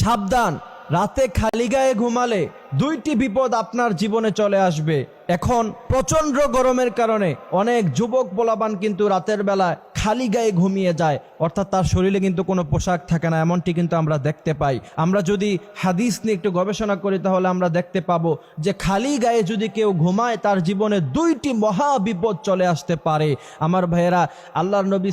সাবধান, রাতে খালি গায়ে ঘুমালে দুইটি বিপদ আপনার জীবনে চলে আসবে। এখন প্রচণ্ড গরমের কারণে অনেক যুবক বলাবান কিন্তু রাতের বেলায় খালি গায়ে ঘুমিয়ে যায়। অর্থাৎ তার শরীরে কিন্তু কোনো পোশাক থাকে না, এমনটি কিন্তু আমরা দেখতে পাই। আমরা যদি হাদিস নিয়ে একটু গবেষণা করি তাহলে আমরা দেখতে পাবো যে খালি গায়ে যদি কেউ ঘুমায়, তার জীবনে দুইটি মহা বিপদ চলে আসতে পারে। আমার ভাইয়েরা, আল্লাহর নবী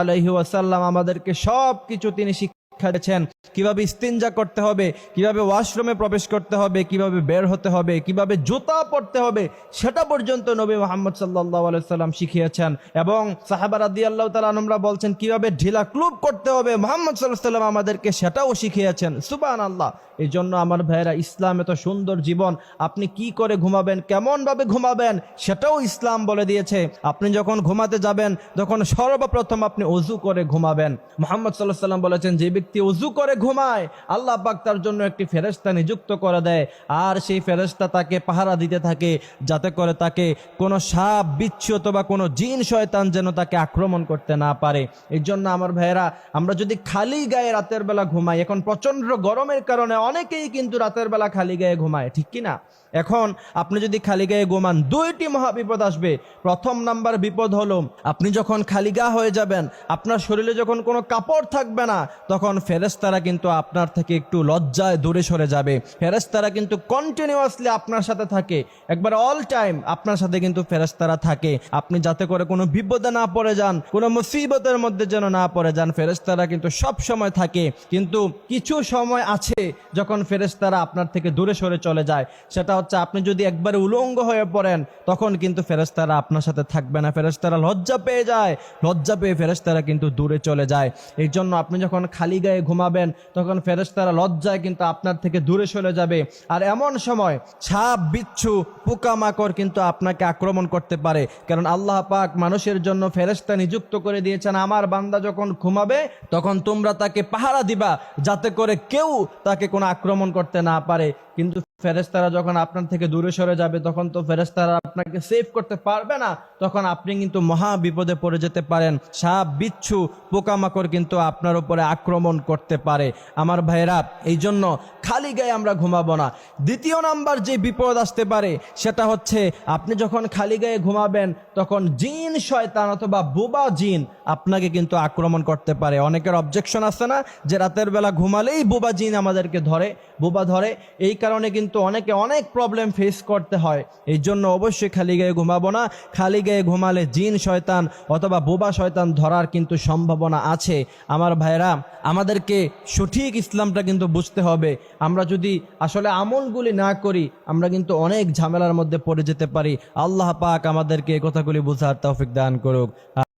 আলাইহি ওয়াসাল্লাম আমাদেরকে সব কিছু তিনি শিক্ষা দিয়েছেন কীভাবে ইস্তিনজা করতে হবে, কীভাবে ওয়াশরুমে প্রবেশ করতে হবে, কীভাবে বের হতে হবে, কীভাবে জুতা পরতে হবে, সেটা পর্যন্ত নবী মোহাম্মদ সাল্লাহ আলাইসাল্লাম শিখিয়েছেন। এবং সাহাবার আদি আল্লাহ তালা আমরা বলছেন, কীভাবে ঢিলা ক্লুব করতে হবে, মোহাম্মদ সাল্লাহ সাল্লাম আমাদেরকে সেটাও শিখিয়েছেন। সুবান আল্লাহ এই জন্য আমার ভাইয়েরা, ইসলাম এত সুন্দর জীবন, আপনি কি করে ঘুমাবেন কেমন ভাবে ঘুমাবেন, সেটাও ইসলাম বলে দিয়েছে। আপনি যখন ঘুমাতে যাবেন, তখন সর্বপ্রথম আপনি অজু করে ঘুমাবেন। মোহাম্মদ সাল্লাহ সাল্লাম বলেছেন, যে ব্যক্তি অজু করে ঘুমায়, আল্লাহ পাক তার জন্য একটি ফেরেস্তা নিযুক্ত করে দেয়। আর সেই ফেরেস্তা তাকে পাহারা দিতে থাকে, যাতে করে তাকে কোনো সাপ, বিচ্ছু অথবা কোনো জিন, শয়তান যেন তাকে আক্রমণ করতে না পারে। এই জন্য আমার ভাইয়েরা, আমরা যদি খালি গায়ে রাতের বেলা ঘুমাই, এখন প্রচণ্ড গরমের কারণে অনেকেই কিন্তু রাতের বেলা খালি গায়ে ঘুমায়, ঠিক কি না? এখন আপনি যদি খালি গায়ে ঘুমান, দুইটি মহা বিপদ আসবে। প্রথম নাম্বার বিপদ হলো, আপনি যখন খালি গা হয়ে যাবেন, আপনার শরীরে যখন কোনো কাপড় থাকবে না, তখন ফেরেস্তারা কিন্তু আপনার থেকে একটু লজ্জায় দূরে সরে যাবে। ফেরেস্তারা কিন্তু কন্টিনিউয়াসলি আপনার সাথে থাকে। একবার অল টাইম আপনার সাথে কিন্তু ফেরেস্তারা থাকে। আপনি যাতে করে কোনো বিপদে না পড়ে যান, কোনো মুসিবতের মধ্যে যেন না পড়ে যান ফেরেস্তারা কিন্তু সব সময় থাকে। কিন্তু কিছু সময় আছে যখন ফেরেস্তারা আপনার থেকে দূরে সরে চলে যায়। সেটা হচ্ছে আপনি যদি একবারে উলঙ্গ হয়ে পড়েন, তখন কিন্তু ফেরেস্তারা আপনার সাথে থাকবে না। ফেরেস্তারা লজ্জা পেয়ে যায়। লজ্জা পেয়ে ফেরেস্তারা কিন্তু দূরে চলে যায়। এই জন্য আপনি যখন খালি গায়ে ঘুমাবেন, তখন ফেরেস্তারা লজ্জায় কিন্তু আপনার থেকে দূরে সরে যাবে। আর এমন সময় ছাপ বিচ্ছু, পোকামাকড় কিন্তু আপনাকে আক্রমণ করতে পারে। কারণ আল্লাহ পাক মানুষের জন্য ফেরেস্তা নিযুক্ত করে দিয়েছেন, আমার বান্দা যখন ঘুমাবে, তখন তোমরা তাকে পাহারা দিবা, যাতে করে কেউ তাকে কোনো আক্রমণ করতে না পারে। কিন্তু ফেরেস্তারা যখন আপনার থেকে দূরে সরে যাবে, তখন তো ফেরেস্তারা আপনাকে সেভ করতে পারবে না। তখন আপনি কিন্তু মহা বিপদে পড়ে যেতে পারেন। সাপ, বিচ্ছু, পোকামাকড় কিন্তু আপনার উপরে আক্রমণ করতে পারে। আমার ভাইয়েরা এই জন্য খালি গায়ে আমরা ঘুমাবো না। দ্বিতীয় নাম্বার যে বিপদ আসতে পারে, সেটা হচ্ছে আপনি যখন খালি গায়ে ঘুমাবেন, তখন জিন, শয়তান অথবা বোবা জিন আপনাকে কিন্তু আক্রমণ করতে পারে। অনেকের অবজেকশন আছে না যে রাতের বেলা ঘুমালেই বোবা জিন আমাদেরকে ধরে, বোবা ধরে। এই কারণে কিন্তু অনেকে অনেক প্রবলেম ফেস করতে হয়। এই জন্য অবশ্যই খালি গায়ে ঘুমাবো না। খালি গায়ে ঘুমালে জিন শয়তান অথবা বোবা শয়তান ধরার কিন্তু সম্ভাবনা আছে। আমার ভাইরা আমাদেরকে সঠিক ইসলামটা কিন্তু বুঝতে হবে। আমরা যদি আসলে আমলগুলি না করি, আমরা কিন্তু অনেক ঝামেলার মধ্যে পড়ে যেতে পারি। আল্লাহ পাক আমাদেরকে কথাগুলি বোঝার তৌফিক দান করুক।